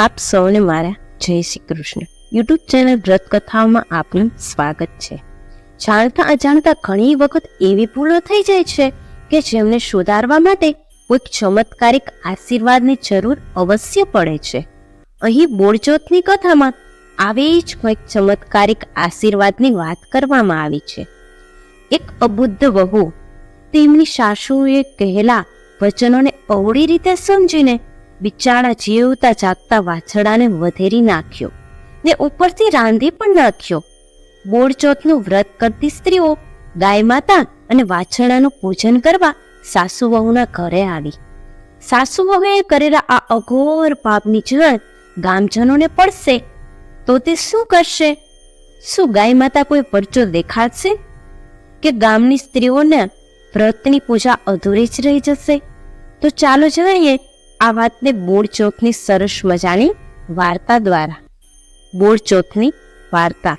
આપ સૌને મારા જય શ્રી કૃષ્ણ. યુટ્યુબ ચેનલ વ્રત કથાઓમાં આપનું સ્વાગત છે. જાણતા અજાણતા ઘણી વખત એવી ભૂલો થઈ જાય છે કે જેમને સુધારવા માટે કોઈક ચમત્કારિક આશીર્વાદની જરૂર અવશ્ય પડે છે. અહીં બોળજોતની કથામાં આવી જ કોઈક ચમત્કારિક આશીર્વાદની વાત કરવામાં આવી છે. એક અબુદ્ધ વહુ તેમની સાસુએ કહેલા વચનોને અવળી રીતે સમજીને બિચારા જીવતા જાગતા વાછડાને વધેરી નાખ્યો ને ઉપરથી રાંધી પણ નાખ્યો. બોળચોથનું વ્રત કરતી સ્ત્રીઓ ગાય માતા અને વાછડાનું પૂજન કરવા સાસુ વહુના ઘરે આવી. સાસુ વહુએ કરેલા આ અઘોર પાપની જાણ ગામજનોને પડશે તો તે શું કરશે? શું ગાય માતા કોઈ પરચો દેખાડશે કે ગામની સ્ત્રીઓને વ્રતની પૂજા અધૂરી જ રહી જશે? તો ચાલો જાણીએ આ વાતને બોળચોથની સરસ મજાની વાર્તા દ્વારા. બોળચોથની વાર્તા.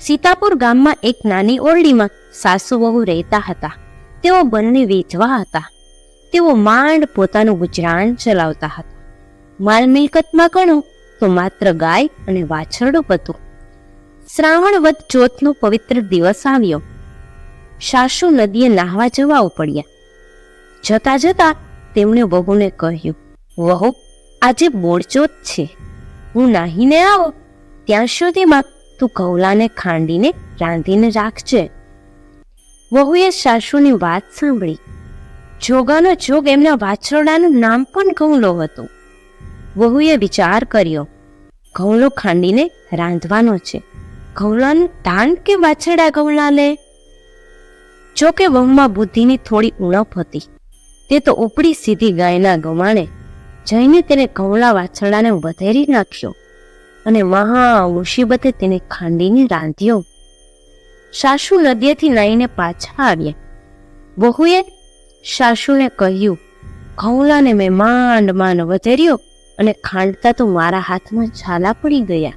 સીતાપુર ગામમાં એક નાની ઓરડીમાં સાસુ વહુ રહેતા હતા. તેઓ બંને વેચવા હતા. તેઓ માંડ પોતાનું ગુજરાન ચલાવતા હતા. માલ મિલકતમાં ગણો તો માત્ર ગાય અને વાછરડું હતું શ્રાવણ વદ ચોથનો પવિત્ર દિવસ આવ્યો. સાસુ નદીએ નાહવા જવા ઉપડ્યા. જતા જતા તેમણે વહુને કહ્યું, વહુ, આજે બોળચોથ છે. હું નાહીને આવો. ત્યાં સુધીમાં તું ઘઉલાને ખાંડીને રાંધીને રાખજે. વહુએ સાસુની વાત સાંભળી. જોગાનો જોગ એમના વાછરડાનું નામ પણ ઘઉલો હતું. વહુએ વિચાર કર્યો ઘઉલો ખાંડીને રાંધવાનો છે. ઘઉલાનું તાન કે વાછરડા ઘઉલા લે જોકે વહુમાં બુદ્ધિની થોડી ઉણપ હતી. તે તો ઉપડી સીધી ગાયના ગમાણે જઈને તેને ઘઉલા વાછરડાને વધેરી નાખ્યો અને મહા મુસીબતે તેને ખાંડીને રાંધ્યો. સાસુ નદીએથી નાઈને પાછા આવ્યા. વહુએ સાસુને કહ્યું ઘઉલાને મેં માંડ માંડ વધેર્યો અને ખાંડતા તો મારા હાથમાં છાલા પડી ગયા.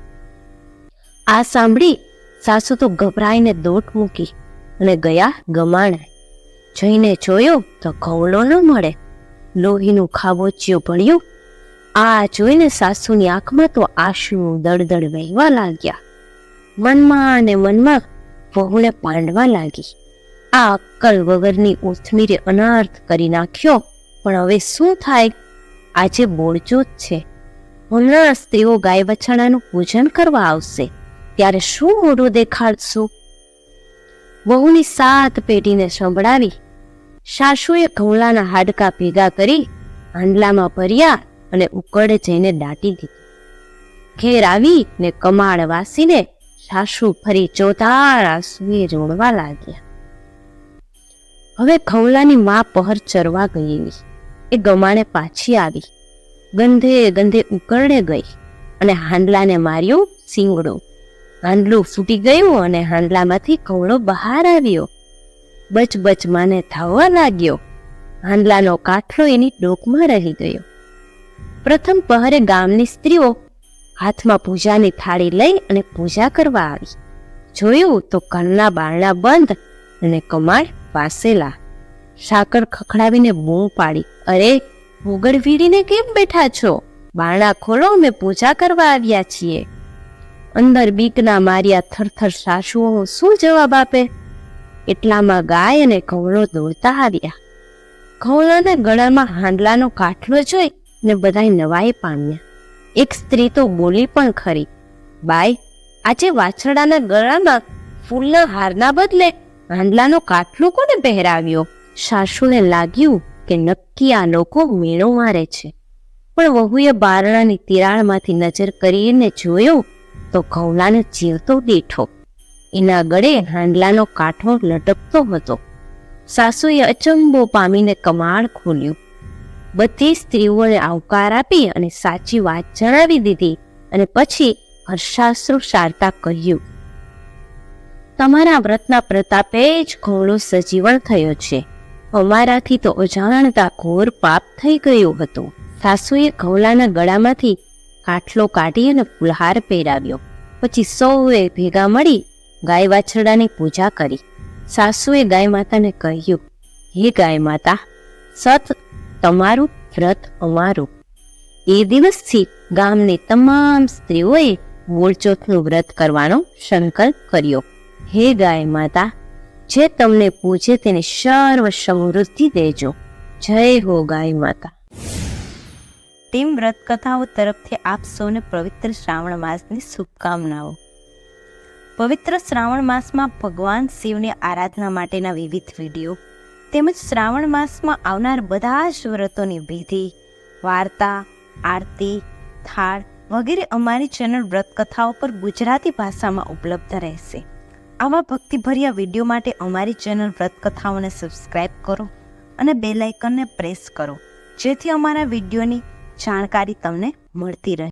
આ સાંભળી સાસુ તો ગભરાઈને દોટ મૂકી અને ગયા ગમાણે. જઈને જોયો તો ઘઉલો ન મળે. લોહીનું ખાબોચિયું ભળ્યું આ જોઈને સાસુની આંખમાં તો આંસુ દળદળ વહેવા લાગ્યા. મનમાં અને મનમાં વહુને પાંડવા લાગી. આ અક્કલ વગરની ઉથમીરે અનર્થ કરી નાખ્યો, પણ હવે શું થાય? આજે બોળચોથ છે. હમણાં સ્ત્રીઓ ગાય વછાણાનું પૂજન કરવા આવશે. ત્યારે શું મોઢું દેખાડશું? વહુની સાત પેઢીને સંભળાવી સાસુએ ઘઉલાના હાડકા ભેગા કરી હાંડલામાં ભર્યા અને ઉકળે જઈને દાટી દીધી. ઘેર આવી ને કમાળ વાસીને સાસુ ફરી ચોધાર આંસુએ રોડવા લાગ્યા. હવે ખવલાની માં પહર ચરવા ગયેલી એ ગમાણે પાછી આવી. ગંધે ગંધે ઉકરડે ગઈ અને હાંડલાને માર્યું સિંગડું. હાંડલું ફૂટી ગયું અને હાંડલામાંથી કવળો બહાર આવ્યો. બચ બચ માને થાવવા લાગ્યો. હાંડલાનો કાઠલો એની ડોકમાં રહી ગયો. પ્રથમ પહરે ગામની સ્ત્રીઓ હાથમાં પૂજાની થાળી લઈ અને પૂજા કરવા આવી. જોયું તો ઘરના બારણા બંધ અને કમાળ વાસેલા. સાકર ખખડાવીને બૂમ પાડી, અરે, ભૂગળ વીડીને કેમ બેઠા છો? બારણા ખોલો, અમે પૂજા કરવા આવ્યા છીએ. અંદર બીકના માર્યા થરથર સાસુઓ શું જવાબ આપે? એટલામાં ગાય અને કવળો દોડતા આવ્યા. કવળાના ગળામાં હાંડલાનો કાઠલો જોઈ ને બધાય નવાઈ પામ્યા. એક સ્ત્રી તો બોલી પણ ખરી બાય આજે વાછરડાના ગળામાં ફૂલના હારના બદલે હાંડલાનો કાઠલો કોને પહેરાવ્યો? સાસુને લાગ્યું કે નક્કી આ લોકો મેળો મારે છે. પણ વહુએ બારણાની તિરાડમાંથી નજર કરીને જોયું તો ઘઉલાને જીવતો દીઠો. એના ગળે હાંડલાનો કાંઠો લટકતો હતો. સાસુએ અચંબો પામીને કમાળ ખોલ્યું. બધી સ્ત્રીઓને આવકાર આપી અને સાચી વાત જણાવી દીધી અને પછી હર્ષાશ્રુ સારતા કહ્યું, તમારા વ્રતના પ્રતાપે જ ઘોડો સજીવન થયો છે. અમારાથી તો અજાણતા ઘોર પાપ થઈ ગયું હતું. સાસુએ ઘોલાના ગળામાંથી કાઠલો કાઢી અને ફુલહાર પહેરાવ્યો. પછી સૌએ ભેગા મળી ગાય વાછરડાની પૂજા કરી. સાસુએ ગાય માતાને કહ્યું, હે ગાય માતા, સત તમારું, વ્રત અમારું. એ દિવસથી ગામની તમામ સ્ત્રીઓએ મૂળચોથનું વ્રત કરવાનો સંકલ્પ કર્યો. હે ગાય માતા, જે તમને પૂછે તેને સર્વ સમૃદ્ધિ દેજો. જય હો ગાય માતા. ટીમ વ્રત કથાઓ તરફથી આપ સૌને પવિત્ર શ્રાવણ માસની શુભકામનાઓ. પવિત્ર શ્રાવણ માસમાં ભગવાન શિવની આરાધના માટેના વિવિધ વીડિયો તેમજ શ્રાવણ માસમાં આવનાર બધા જ વ્રતોની વિધિ, વાર્તા, આરતી, થાળ વગેરે અમારી ચેનલ વ્રત કથાઓ પર ગુજરાતી ભાષામાં ઉપલબ્ધ રહેશે. આવા ભક્તિભર્યા વીડિયો માટે અમારી ચેનલ વ્રત કથાઓને સબસ્ક્રાઇબ કરો અને બેલાઇકનને પ્રેસ કરો, જેથી અમારા વિડીયોની જાણકારી તમને મળતી રહે.